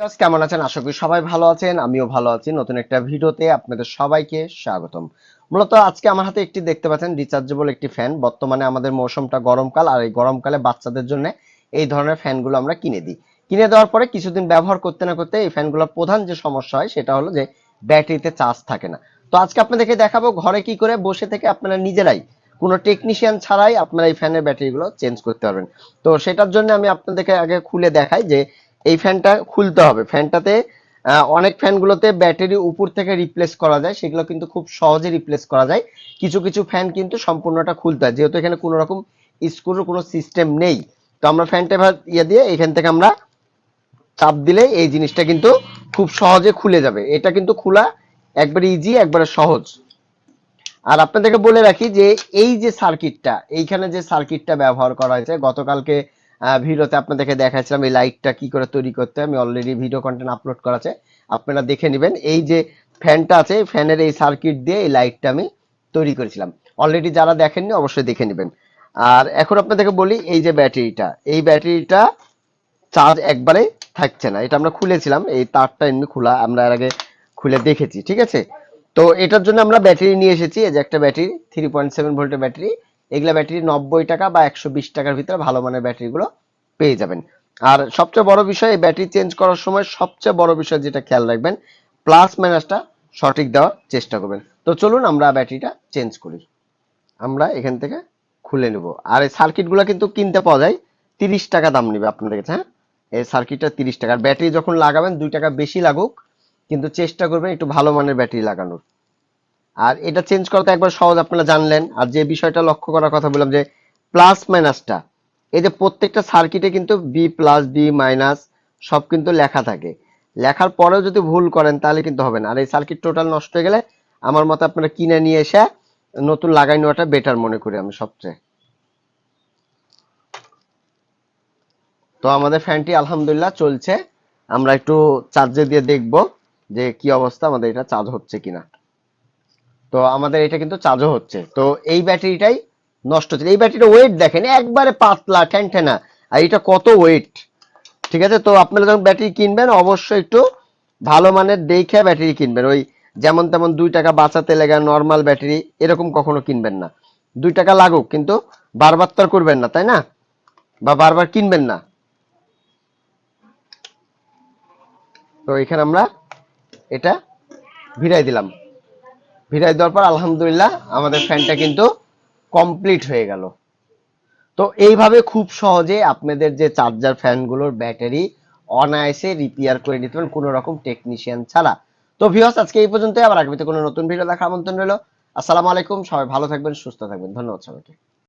কেমন আছেন? আশা করি সবাই ভালো আছেন, আমিও ভালো আছি। নতুন একটা ভিডিওতে আপনাদের সবাইকে স্বাগতম। মূলত আজকে আমার হাতে একটি দেখতে পাচ্ছেন রিচার্জেবল একটি ফ্যান বর্তমানে আমাদের মৌসুমটা গরমকাল, আর এই গরমকালে বাচ্চাদের জন্য এই ধরনের ফ্যানগুলো আমরা কিনে দিই। কিনে দেওয়ার পরে কিছুদিন ব্যবহার করতে না করতে এই ফ্যানগুলোর প্রধান যে সমস্যা হয়, সেটা হলো যে ব্যাটারিতে চার্জ থাকে না। তো আজকে আপনাদেরকে দেখাবো ঘরে কি করে বসে থেকে আপনারা নিজেরাই, কোনো টেকনিশিয়ান ছাড়াই আপনারা এই ফ্যানের ব্যাটারিগুলো চেঞ্জ করতে পারবেন। তো সেটার জন্য আমি আপনাদেরকে আগে খুলে দেখাই যে এই ফ্যানটা খুলতে হবে। ফ্যানটাতে অনেক ফ্যানগুলোতে ব্যাটারি উপর থেকে রিপ্লেস করা যায়। সেগুলো কিন্তু খুব সহজে রিপ্লেস করা যায়। কিছু কিছু ফ্যান কিন্তু সম্পূর্ণটা খুলতে হয়। যেহেতু এখানে কোনো রকম স্ক্রুর কোনো সিস্টেম নেই। তো আমরা ফ্যানটা ইয়ে দিয়ে এখান থেকে আমরা চাপ দিলে এই জিনিসটা কিন্তু খুব সহজে খুলে যাবে। এটা কিন্তু খোলা একবারে ইজি একবারে সহজ। আর আপনাদেরকে বলে রাখি যে, এই যে সার্কিটটা এইখানে যে সার্কিটটা ব্যবহার করা হয়েছে, গতকালকে ভিডিওতে আপনাদেরকে দেখাচ্ছিলাম এই লাইটটা কি করে তৈরি করতে। আমি অলরেডি ভিডিও কন্টেন্ট আপলোড করা আছে। আপনারা দেখে নেবেন। এই যে ফ্যানটা আছে ফ্যানের এই সার্কিট দিয়ে এই লাইটটা আমি তৈরি করেছিলাম। অলরেডি যারা দেখেননি, অবশ্যই দেখে নেবেন। আর এখন আপনাদেরকে বলি এই যে ব্যাটারিটা। এই ব্যাটারিটা চার্জ একবারে থাকছে না। এটা আমরা খুলেছিলাম। এই তারটা এমনি খোলা, আমরা এর আগে খুলে দেখেছি, ঠিক আছে? তো এটার জন্য আমরা ব্যাটারি নিয়ে এসেছি। এই যে একটা ব্যাটারি থ্রি পয়েন্ট সেভেন ভোল্টের ব্যাটারি। এগুলা ব্যাটারি নব্বই টাকা বা একশো বিশ টাকার ভিতরে ভালো মানের ব্যাটারিগুলো পেয়ে যাবেন। আর সবচেয়ে বড় বিষয়, এই ব্যাটারি চেঞ্জ করার সময় সবচেয়ে বড় বিষয় যেটা খেয়াল রাখবেন, প্লাস মাইনাসটা সঠিক দেওয়ার চেষ্টা করবেন। তো চলুন আমরা ব্যাটারিটা চেঞ্জ করি। আমরা এখান থেকে খুলে নেব। আর এই সার্কিটগুলো কিন্তু কিনতে পাওয়া যায়, তিরিশ টাকা দাম নেবে আপনাদের কাছে হ্যাঁ? এই সার্কিটটা তিরিশ টাকা। ব্যাটারি যখন লাগাবেন, দুই টাকা বেশি লাগুক, কিন্তু চেষ্টা করবেন একটু ভালো মানের ব্যাটারি লাগানোর। আর এটা চেঞ্জ করা তো একবার সহজ আপনারা জানলেন। আর যে বিষয়টা লক্ষ্য করার কথা বললাম যে প্লাস মাইনাসটা এই যে প্রত্যেকটা সার্কিটে কিন্তু বি প্লাস বি মাইনাস সব কিন্তু লেখা থাকে। লেখার পরেও যদি ভুল করেন তাহলে কিন্তু হবে না। আর এই সার্কিট টোটাল নষ্ট হয়ে গেলে আমার মতে আপনারা কিনে নিয়ে এসে নতুন লাগাই নেওয়াটা বেটার মনে করি আমি সবচেয়ে। তো আমাদের ফ্যানটি আলহামদুলিল্লাহ চলছে। আমরা একটু চার্জে দিয়ে দেখব যে কি অবস্থা, আমাদের এটা চার্জ হচ্ছে কিনা। তো আমাদের এটা কিন্তু চার্জও হচ্ছে। তো এই ব্যাটারিটাই নষ্ট হচ্ছে। এই ব্যাটারিটা ওয়েট দেখেন, একবারে পাতলা ঠ্যানঠেনা আর এটা কত ওয়েট ঠিক আছে? তো আপনারা যখন ব্যাটারি কিনবেন, অবশ্যই একটু ভালো মানের দেখে ব্যাটারি কিনবেন। ওই যেমন তেমন দুই টাকা বাঁচাতে লেগে নর্মাল ব্যাটারি এরকম কখনো কিনবেন না। দুই টাকা লাগুক, কিন্তু বারবার তো আর করবেন না, তাই না? বা বারবার কিনবেন না। তো এখানে আমরা এটা ভিড়াই দিলাম। ভিড়াই দেওয়ার পর আলহামদুলিল্লাহ আমাদের ফ্যানটা কিন্তু কমপ্লিট হয়ে গেল। তো এইভাবে খুব সহজে আপনাদের যে চার্জার ফ্যানগুলোর ব্যাটারি অনায়াসে রিপেয়ার করে নিতে পারেন, কোনো রকম টেকনিশিয়ান ছাড়া। তো ভিওস আজকে এই পর্যন্তই। আবার আগামীতে কোনো নতুন ভিডিও দেখার আমন্ত্রণ রইল। আসসালামু আলাইকুম। সবাই ভালো থাকবেন, সুস্থ থাকবেন। ধন্যবাদ সবাইকে।